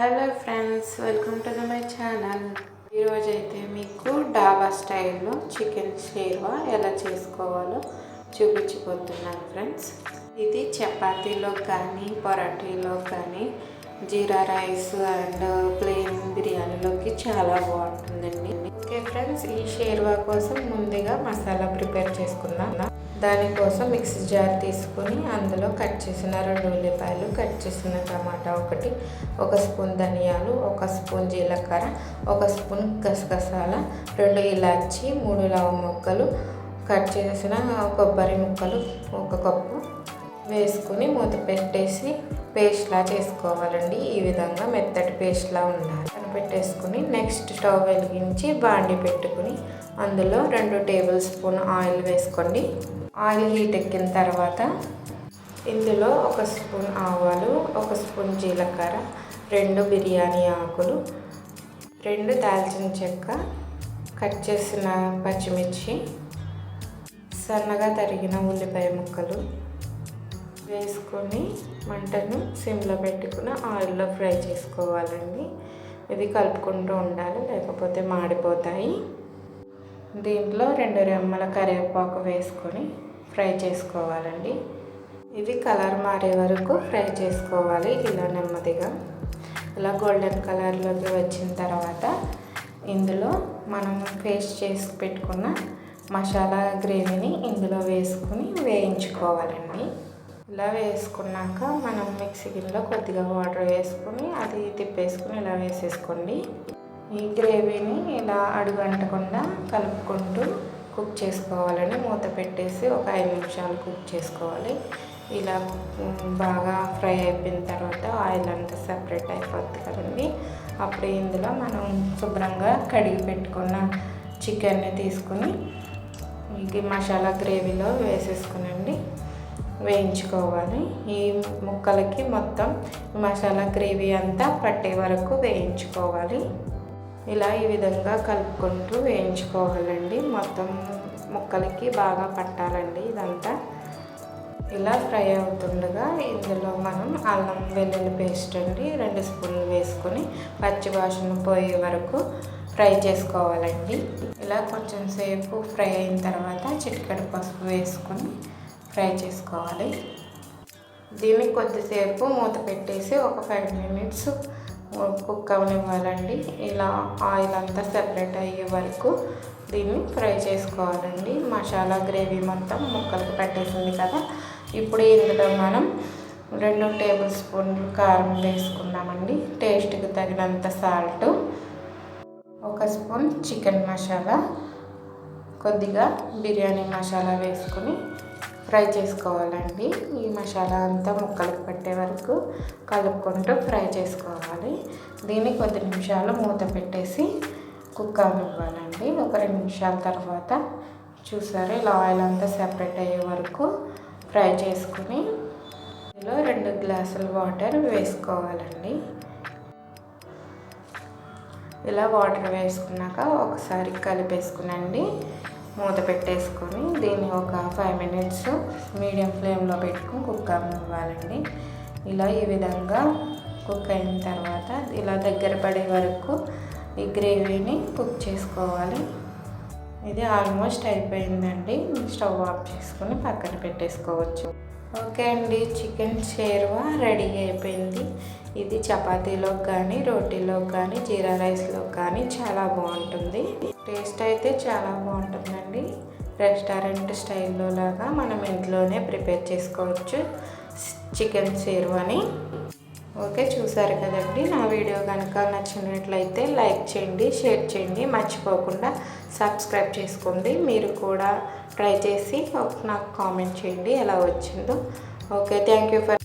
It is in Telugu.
Hello friends welcome to the my channel ఈరోజు అయితే మీకు డాబా స్టైల్లో చికెన్ షేర్వా ఎలా చేసుకోవాలో చూపించిపోతున్నాను ఫ్రెండ్స్ ఇది చపాతీలో కానీ పొరాటీలో కానీ జీరా రైస్ అండ్ ప్లెయిన్ బిర్యానీలోకి చాలా బాగుంటుందండి. ఓకే ఫ్రెండ్స్ ఈ షేర్వా కోసం ముందుగా మసాలా ప్రిపేర్ చేసుకుందాం. దానికోసం మిక్సీ జార్ తీసుకొని అందులో కట్ చేసిన రెండు ఉల్లిపాయలు కట్ చేసిన టమాటా ఒకటి ఒక స్పూన్ ధనియాలు ఒక స్పూన్ జీలకర్ర ఒక స్పూన్ గసగసాల రెండు ఇలాచి మూడు లవ ముక్కలు కట్ చేసిన కొబ్బరి ముక్కలు ఒక కప్పు వేసుకుని మూత పెట్టేసి పేస్ట్లా చేసుకోవాలండి. ఈ విధంగా మెత్తటి పేస్ట్లా ఉండాలి. పెట్టేసుకుని నెక్స్ట్ స్టవ్ వెలిగించి బాండి పెట్టుకుని అందులో రెండు టేబుల్ స్పూన్ ఆయిల్ వేసుకోండి. ఆయిల్ హీట్ ఎక్కిన తర్వాత ఇందులో ఒక స్పూన్ ఆవాలు ఒక స్పూన్ జీలకర్ర రెండు బిర్యానీ ఆకులు రెండు దాల్చిన చెక్క కట్ చేసిన పచ్చిమిర్చి సన్నగా తరిగిన ఉల్లిపాయ ముక్కలు వేసుకొని మంటను సిమ్లో పెట్టుకుని ఆయిల్లో ఫ్రై చేసుకోవాలండి. ఇది కలుపుకుంటూ ఉండాలి లేకపోతే మాడిపోతాయి. దీంట్లో రెండు రెమ్మల కరివేపాకు వేసుకొని ఫ్రై చేసుకోవాలండి. ఇది కలర్ మారే వరకు ఫ్రై చేసుకోవాలి ఇలా నెమ్మదిగా. ఇలా గోల్డెన్ కలర్లోకి వచ్చిన తర్వాత ఇందులో మనం పేస్ట్ చేసి పెట్టుకున్న మసాలా గ్రేవీని ఇందులో వేసుకుని వేయించుకోవాలండి. ఇలా వేసుకున్నాక మనం మిక్సీ గిన్నెలో కొద్దిగా వాటర్ వేసుకొని అది తిప్పేసుకుని ఇలా వేసేసుకోండి. ఈ గ్రేవీని ఇలా అడుగంటకుండా కలుపుకుంటూ కుక్ చేసుకోవాలని మూత పెట్టేసి ఒక ఐదు నిమిషాలు కుక్ చేసుకోవాలి. ఇలా బాగా ఫ్రై అయిపోయిన తర్వాత ఆయిల్ అంతా సపరేట్ అయిపోద్ది కదండి. అప్పుడు ఇందులో మనం శుభ్రంగా కడిగి పెట్టుకున్న చికెన్ని తీసుకుని ఈ మసాలా గ్రేవీలో వేసేసుకునండి. వేయించుకోవాలి. ఈ ముక్కలకి మొత్తం మసాలా గ్రేవీ అంతా పట్టే వరకు వేయించుకోవాలి. ఇలా ఈ విధంగా కలుపుకుంటూ వేయించుకోవాలండి. మొత్తం ముక్కలకి బాగా పట్టాలండి ఇదంతా. ఇలా ఫ్రై అవుతుండగా ఇందులో మనం అల్లం వెల్లుల్లి పేస్ట్ అండి రెండు స్పూన్లు వేసుకొని పచ్చి వాసన పోయే వరకు ఫ్రై చేసుకోవాలండి. ఇలా కొంచెం సేపు ఫ్రై అయిన తర్వాత చిటికెడు పసుపు వేసుకొని ఫ్రై చేసుకోవాలి. దీన్ని కొద్దిసేపు మూత పెట్టేసి ఒక ఫైవ్ మినిట్స్ కుక్ అవనివ్వాలండి. ఇలా ఆయిల్ అంతా సెపరేట్ అయ్యే వరకు దీన్ని ఫ్రై చేసుకోవాలండి. మసాలా గ్రేవీ మొత్తం ముక్కలకు పెట్టేసింది కదా. ఇప్పుడు ఇందులో మనం రెండు టేబుల్ స్పూన్లు కారం వేసుకున్నామండి. టేస్ట్కి తగినంత సాల్ట్ ఒక స్పూన్ చికెన్ మసాలా కొద్దిగా బిర్యానీ మసాలా వేసుకొని ఫ్రై చేసుకోవాలండి. ఈ మసాలా అంతా ముక్కలకు పట్టే వరకు కలుపుకుంటూ ఫ్రై చేసుకోవాలి. దీన్ని కొద్ది నిమిషాలు మూత పెట్టేసి కుక్ అవ్వాలండి ఒక రెండు నిమిషాల తర్వాత చూసారు ఇలా ఆయిల్ అంతా సెపరేట్ అయ్యే వరకు ఫ్రై చేసుకుని ఇందులో రెండు గ్లాసుల వాటర్ వేసుకోవాలండి. ఇలా వాటర్ వేసుకున్నాక ఒకసారి కలిపేసుకునండి. మూత పెట్టేసుకొని దీన్ని ఒక ఫైవ్ మినిట్స్ మీడియం ఫ్లేమ్లో పెట్టుకుని కుక్ అవ్వాలండి ఇలా ఈ విధంగా కుక్ అయిన తర్వాత ఇలా దగ్గర పడే వరకు ఈ గ్రేవీని కుక్ చేసుకోవాలి. ఇది ఆల్మోస్ట్ అయిపోయిందండి. స్టవ్ ఆఫ్ చేసుకొని పక్కన పెట్టేసుకోవచ్చు. ఓకే అండి. చికెన్ షేర్వా రెడీ అయిపోయింది. ఇది చపాతీలో కానీ రోటీలో కానీ జీరా రైస్లో కానీ చాలా బాగుంటుంది. టేస్ట్ అయితే చాలా బాగుంటుందండి. రెస్టారెంట్ స్టైల్లో లాగా మనం ఇంట్లోనే ప్రిపేర్ చేసుకోవచ్చు. చికెన్ షేర్వాని. ఓకే చూసారు కదండి. నా వీడియో కనుక నచ్చినట్లయితే లైక్ చేయండి షేర్ చేయండి. మర్చిపోకుండా సబ్స్క్రైబ్ చేసుకోండి. మీరు కూడా ట్రై చేసి నాకు కామెంట్ చేయండి ఎలా వచ్చిందో. Okay thank you for